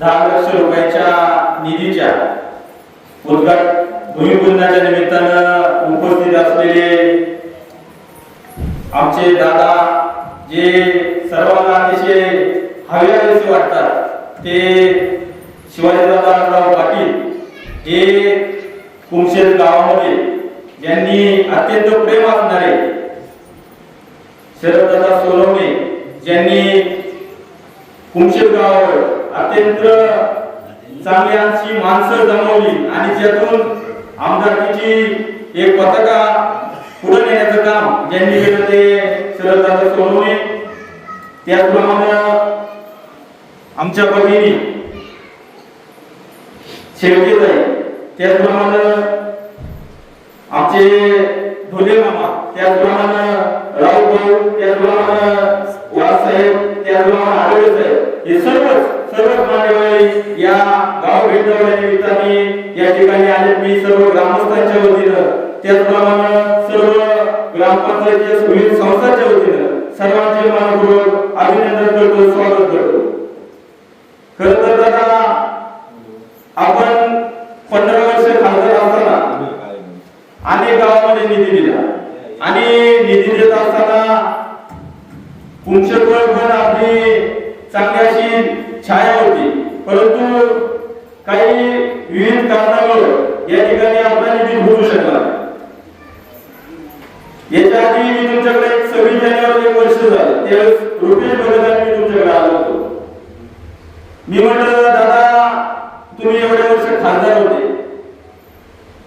दहा लक्ष रुपयाच्या निधीच्या उद्घाटन भूमिपूजनाच्या निमित्तानं उपस्थित असलेले आमचे दादा जे सर्वांना अतिशय हवे वाटतात ते शिवाजीदादाराव पाटील हे कुमशेत गावामध्ये ज्यांनी अत्यंत प्रेम असणारे शरददादा सोनवणे ज्यांनी कुमशेत गावावर अत्यंत चांगली आमची माणसं जमवली आणि ज्यातून आमदारकीची एक पताका पुढे नेण्याचं काम ज्यांनी केलं ते शरददादा सोनवणे. त्याचप्रमाणे आमच्या भगिनी शेवटीताई त्याचप्रमाणे आमचे ढोले मामा त्याचप्रमाणे राऊत भाऊ त्याचप्रमाणे वासाहेब त्याचप्रमाणे आडवे साहेब हे सर्वच सर्वच मान्यवर या गाव भेट निमित्ताने या ठिकाणी आले मी सर्व ग्रामस्थांच्या वतीनं. त्याचप्रमाणे सर्व ग्रामपंचायतीच्या विविध संस्थांच्या वतीनं सर्वांचे मनपूर्वक अभिनंदन करतो स्वागत करतो. खर तर दादा आपण पंधरा वर्ष खासदार असताना अनेक गावामध्ये निधी दिला. आणि निधी देत असताना कुंशकवर पण आपली चांगली अशी छाया होती परंतु काही विविध कारणामुळे या ठिकाणी आपला निधी होऊ शकला याच्या आधी मी तुमच्याकडे एक सव्वीस जानेवारी एक वर्ष झालं. त्यावेळेस रुपेश भगत मी तुमच्याकडे आलो होतो. मी म्हटलं दादा तुम्ही एवढे वर्ष खासदार होते.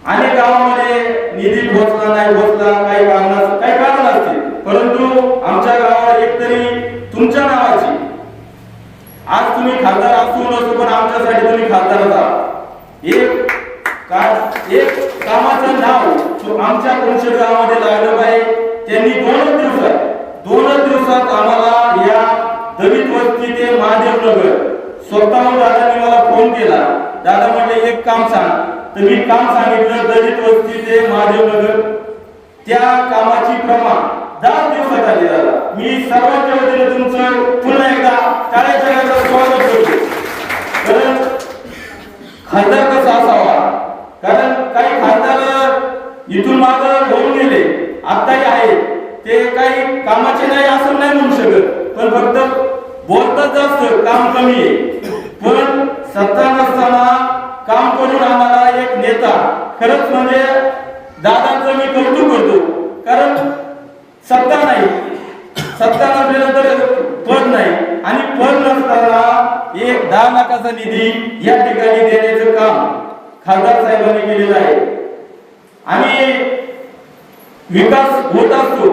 अनेक गावामध्ये निधी पोहोचला नाही पोहोचला काही कारण काही कारण असते परंतु आमच्या गावावर एकतरी तुमच्या नावा आज तुम्ही खासदार असू नसू पण आमच्यासाठी तुम्ही खासदार होता. एक का एक कामाचं नाव आमच्या कोणशे गावामध्ये लागलं पाहिजे त्यांनी दोनच दिवसात दोनच दिवसात आम्हाला या दलित वस्ती ते महादेव नगर स्वतःहून दादांनी मला फोन केला. दादा म्हणले एक काम सांग. तर मी काम सांगितलं दलित वस्ती ते महादेव नगर त्या कामाची प्रमाण दहा दिवसात आली दादा. मी सर्वांच्या वतीने तुमचं पुन्हा एकदा टाळ्याच्या गजरात स्वागत करतो कारण खासदार कसा असावा कारण काही खासदार इथून माग होऊन गेले आताही आहे नाही कामाचे नाही असं नाही म्हणू शकत. पण फक्त बोलतात जास्त काम कमी आहे. पण सत्ता नसताना काम करून आम्हाला एक नेता खरंच म्हणजे दादांचं मी कौतुक करतो. कारण सत्ता नाही. सत्ता नसल्यानंतर पद नाही. आणि पद नसताना एक दहा लाखाचा निधी या ठिकाणी देण्याचं काम खासदार साहेबांनी केलेलं आहे. आणि विकास होत असतो.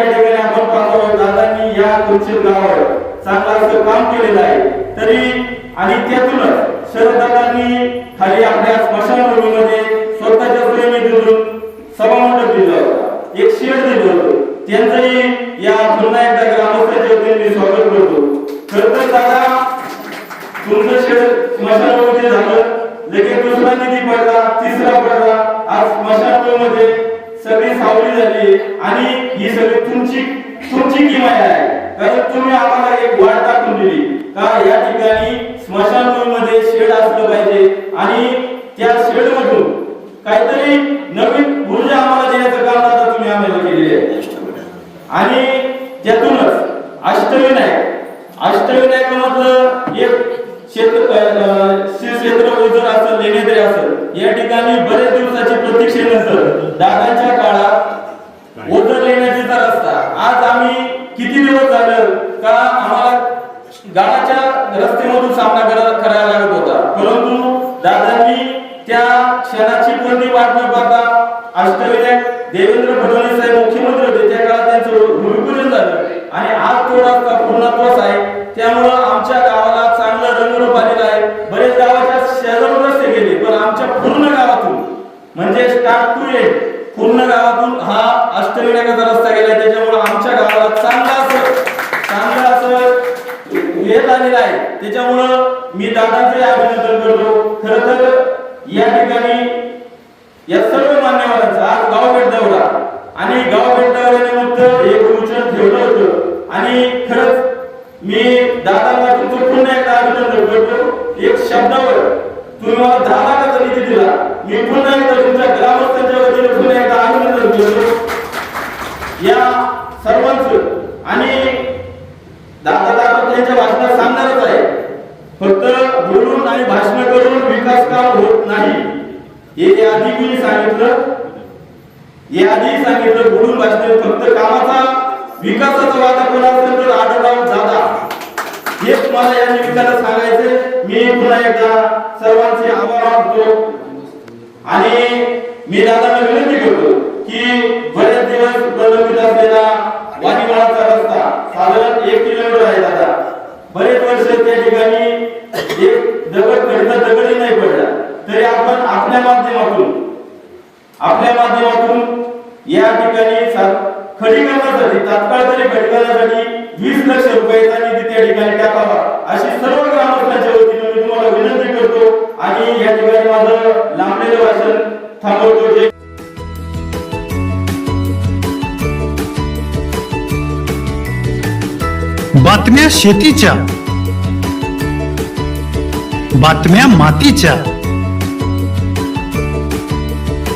या ठिकाणी आपण पाहतो दादांनी या कुंचित गावावर चांगलं असं काम केलेलं आहे. तरी आणि त्यातूनच शरद दादांनी खाली आपल्या सगळी सावली झाली आणि ही सगळी तुमची तुमची किंमत आहे. कारण तुम्ही आम्हाला एक वाट दाखवून दिली. का या ठिकाणी स्मशानभूमीमध्ये शेड असलं पाहिजे आणि त्या शेड मधून काहीतरी नवीन ऊर्जा आम्हाला देण्याचं काम आता तुम्ही आम्हाला केलेले आहे. आणि त्यातूनच अष्टविनायक अष्टविनायक म्हटलं एक क्षेत्र क्षणाची कोणती वाट न पाहता अष्टविनायक देवेंद्र फडणवीस साहेब मुख्यमंत्री होते त्या काळात त्यांचं भूमिपूजन झालं. आणि आज तो रस्ता पूर्णत्वास आहे. त्यामुळं आमच्या गावाला चांगलं रंगरूप आलेलं आहे. बरेच गावाच्या शेजारून रस्ते गेले पण आमच्या पूर्ण गावातून म्हणजे स्टार्ट टू एंड पूर्ण गावातून हा अष्टविनायकाचा रस्ता गेला त्याच्यामुळे आमच्या गावाला चांगला असं चांगलं असं येत आलेलं आहे. त्याच्यामुळं मी दादाचे अभिनंदन करतो. खर तर या ठिकाणी या सर्व मान्यवरांचा आज गावभेट दौरा. आणि गावभेट दौऱ्यानिमित्त एक उचल ठेवलं होतं. आणि खरंच मी दादांना तुमचं पुन्हा एकदा अभिनंदन करतो. एक शब्दावर तुम्ही मला दहा लाखाचा निधी दिला. मी पुन्हा एकदा तुमच्या ग्रामस्थांच्या वतीने पुन्हा एकदा अभिनंदन करतो. या सर्वांचं आणि दादा दादा त्यांच्या भाषणात सांगणारच आहे. फक्त बोलून आणि भाषण करून विकास काम होऊ हे आधी मी सांगितलं? हे आधी सांगितलं बोलून भाषण फक्त कामाचा विकासाचा वादा कोणा असेल तर आढळराव दादा. हेच मला या निमित्तानं सांगायचे मी पुन्हा एकदा सर्वांचे आभार मानतो. आणि मी दादांना विनंती करतो की बरेच दिवस प्रलंबित असलेला वाणीमाळाचा रस्ता साधारण एक किलोमीटर आहे दादा. बरेच वर्ष त्या ठिकाणी एक दगड खडीचा दगडही नाही पडला तरी आपण आपल्या माध्यमातून आपल्या माध्यमातून या ठिकाणी सा- खडीकरणासाठी तात्काळ तरी खडीकरणासाठी वीस लक्ष रुपयाचा निधी त्या ठिकाणी टाकावा. अशी सर्व ग्रामस्थांच्या वतीने मी तुम्हाला विनंती करतो आणि या ठिकाणी माझं लांबलेलं भाषण थांबवतो. जे बातम्या शेतीच्या बातम्या मातीच्या